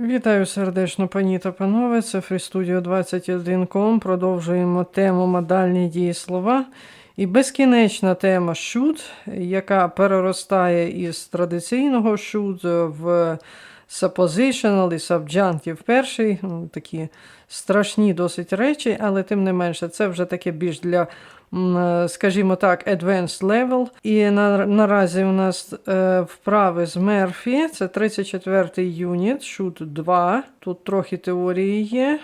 Вітаю сердечно, пані та панове. Це FreeStudio 21.com. Продовжуємо тему модальні дієслова. І безкінечна тема should, яка переростає із традиційного should в suppositional і subjunctive перший. Такі страшні досить речі, але тим не менше, це вже таке більш для, скажімо так, advanced level. І на, наразі у нас е, вправи з Мерфі. Це 34-й юніт, should 2. Тут трохи теорії є.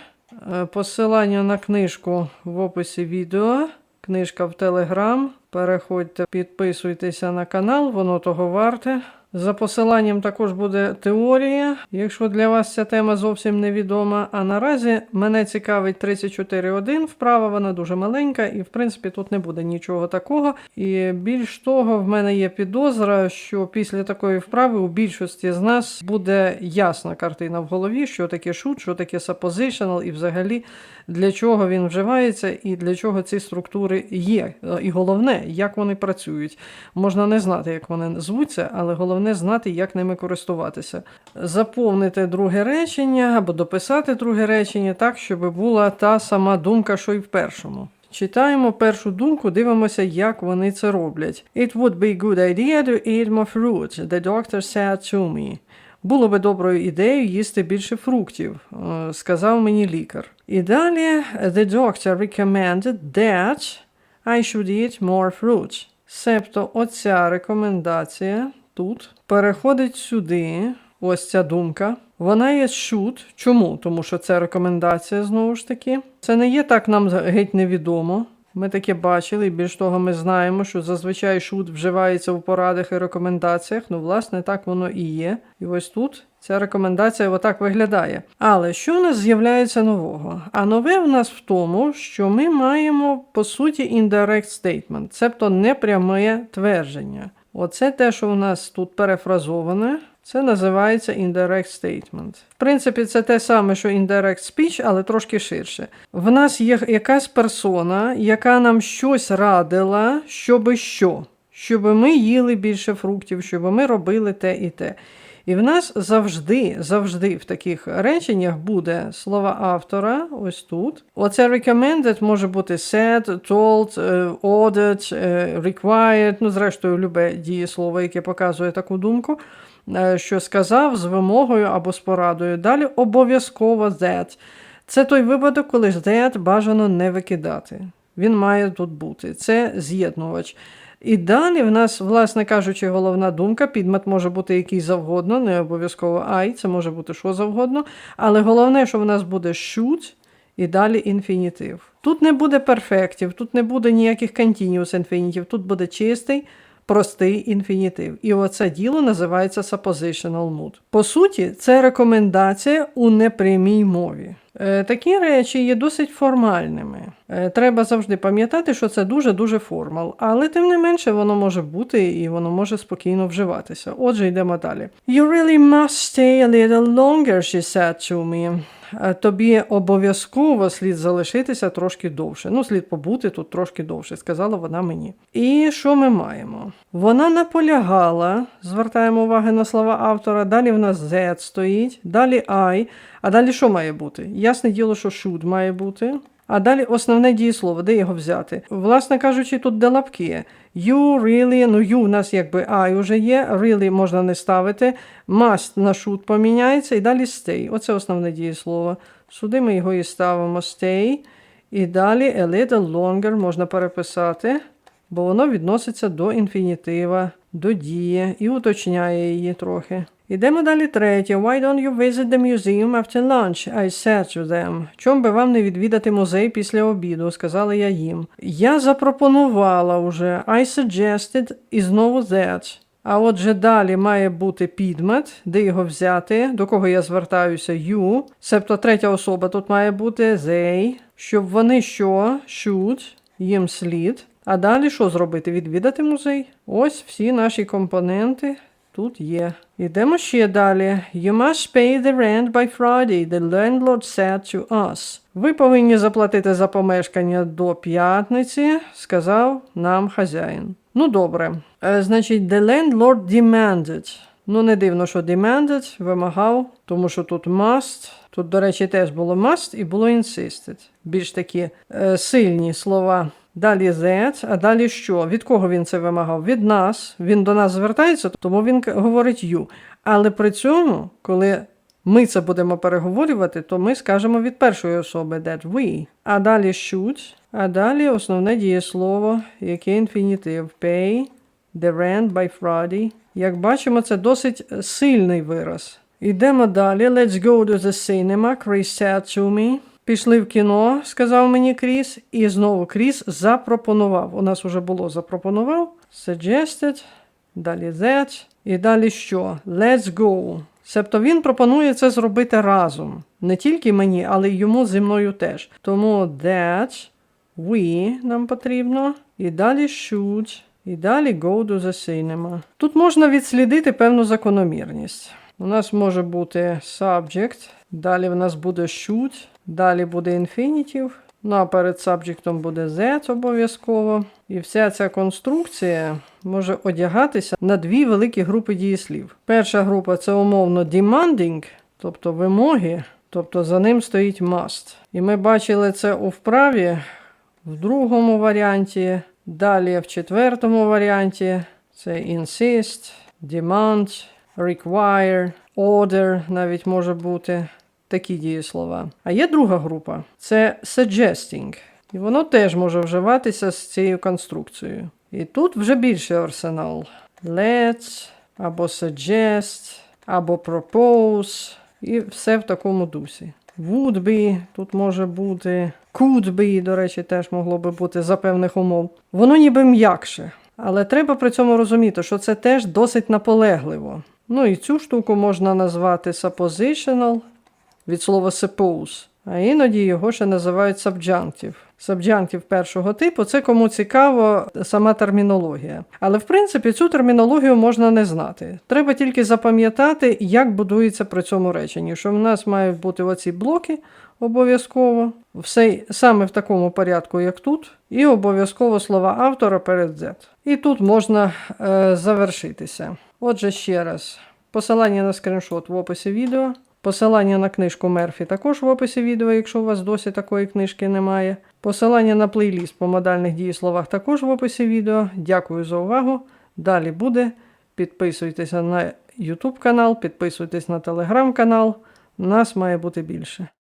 Е, Посилання на книжку в описі відео. Книжка в Телеграм. Переходьте, підписуйтеся на канал, воно того варте. За посиланням також буде теорія, якщо для вас ця тема зовсім невідома. А наразі мене цікавить 34.1 вправа, вона дуже маленька, і в принципі тут не буде нічого такого. І більш того, в мене є підозра, що після такої вправи у більшості з нас буде ясна картина в голові, що таке шут, що таке suppositional і взагалі для чого він вживається і для чого ці структури є. І головне, як вони працюють. Можна не знати, як вони звуться, але головне знати, як ними користуватися. Заповнити друге речення або дописати друге речення так, щоб була та сама думка, що й в першому. Читаємо першу думку, дивимося, як вони це роблять. It would be a good idea to eat more fruit, the doctor said to me. Було би доброю ідеєю їсти більше фруктів, е, сказав мені лікар. І далі the doctor recommended that I should eat more fruit. Себто оця рекомендація тут переходить сюди, ось ця думка. Вона є should. Чому? Тому що це рекомендація знову ж таки. Це не є так нам геть невідомо. Ми таке бачили, і більш того, ми знаємо, що зазвичай шут вживається у порадах і рекомендаціях. Ну, власне, так воно і є. І ось тут ця рекомендація отак виглядає. Але що в нас з'являється нового? А нове в нас в тому, що ми маємо по суті indirect statement, цебто непряме твердження. Оце те, що у нас тут перефразоване. Це називається indirect statement. В принципі, це те саме, що indirect speech, але трошки ширше. В нас є якась персона, яка нам щось радила, щоби що? Щоб ми їли більше фруктів, щоби ми робили те і те. І в нас завжди, завжди в таких реченнях буде слова автора, ось тут. Оце recommended може бути said, told, е, ordered, е, required, ну, зрештою, любе дієслово, яке показує таку думку, е, що сказав з вимогою або з порадою. Далі обов'язково that. Це той випадок, коли that бажано не викидати. Він має тут бути. Це з'єднувач. І далі в нас, власне кажучи, головна думка, підмет може бути який завгодно, не обов'язково I, це може бути що завгодно. Але головне, що в нас буде should і далі інфінітив. Тут не буде перфектів, тут не буде ніяких continuous інфінітів, тут буде чистий, простий інфінітив. І оце діло називається suppositional mood. По суті, це рекомендація у непрямій мові. Е, Такі речі є досить формальними. Е, Треба завжди пам'ятати, що це дуже-дуже формал, але тим не менше воно може бути і воно може спокійно вживатися. Отже, йдемо далі. You really must stay a little longer, she said to me. Е, Тобі обов'язково слід залишитися трошки довше. Ну, слід побути тут трошки довше, сказала вона мені. І що ми маємо? Вона наполягала, звертаємо увагу на слова автора. Далі в нас Z стоїть, далі I. А далі що має бути? Ясне діло, що should має бути. А далі основне дієслово, де його взяти? Власне кажучи, тут де лапки. You really, ну you у нас якби I вже є, really можна не ставити. Must на should поміняється і далі stay. Оце основне дієслово. Сюди ми його і ставимо stay. І далі a little longer можна переписати, бо воно відноситься до інфінітива, до дії і уточняє її трохи. Ідемо далі третє. Why don't you visit the museum after lunch? I said to them. Чом би вам не відвідати музей після обіду, сказала я їм. Я запропонувала уже. I suggested і знову that. А отже, далі має бути підмет, де його взяти, до кого я звертаюся you. Себто третя особа тут має бути they, щоб вони що? Should, їм слід. А далі що зробити? Відвідати музей? Ось всі наші компоненти тут є. Ідемо ще далі. You must pay the rent by Friday, the landlord said to us. Ви повинні заплатити за помешкання до п'ятниці, сказав нам хазяїн. Ну добре. Е, значить, the landlord demanded. Ну, не дивно, що demanded, вимагав, тому що тут must. Тут, до речі, теж було must і було insisted. Більш такі е, сильні слова. Далі that, а далі що? Від кого він це вимагав? Від нас. Він до нас звертається, тому він говорить you. Але при цьому, коли ми це будемо переговорювати, то ми скажемо від першої особи that we. А далі should, а далі основне дієслово, яке інфінітив pay the rent by Friday. Як бачимо, це досить сильний вираз. Йдемо далі. Let's go to the cinema. Chris said to me. Пішли в кіно, сказав мені Кріс, і знову Кріс запропонував. У нас уже було запропонував, suggested, далі that, і далі що? Let's go. Себто він пропонує це зробити разом. Не тільки мені, але й йому зі мною теж. Тому that, we нам потрібно, і далі should, і далі go to the cinema. Тут можна відслідити певну закономірність. У нас може бути subject, далі в нас буде should, далі буде infinitive, ну а перед subjectом буде that обов'язково. І вся ця конструкція може одягатися на дві великі групи дієслів. Перша група це умовно demanding, тобто вимоги, тобто за ним стоїть must. І ми бачили це у вправі в другому варіанті, далі в четвертому варіанті це insist, demand, require, order навіть може бути такі дієслова. А є друга група це suggesting. І воно теж може вживатися з цією конструкцією. І тут вже більший арсенал. Let's, або suggest, або propose, і все в такому дусі. Would be, тут може бути could be, до речі, теж могло би бути за певних умов. Воно ніби м'якше. Але треба при цьому розуміти, що це теж досить наполегливо. Ну і цю штуку можна назвати suppositional від слова suppose, а іноді його ще називають subjunctive. Subjunctive першого типу це кому цікаво сама термінологія. Але в принципі цю термінологію можна не знати. Треба тільки запам'ятати, як будується при цьому реченні, що в нас мають бути оці блоки обов'язково, все саме в такому порядку, як тут, і обов'язково слова автора перед Z. І тут можна е, завершитися. Отже, ще раз. Посилання на скріншот в описі відео. Посилання на книжку Мерфі також в описі відео, якщо у вас досі такої книжки немає. Посилання на плейліст по модальних дієсловах також в описі відео. Дякую за увагу. Далі буде. Підписуйтеся на YouTube канал, підписуйтесь на телеграм канал. Нас має бути більше.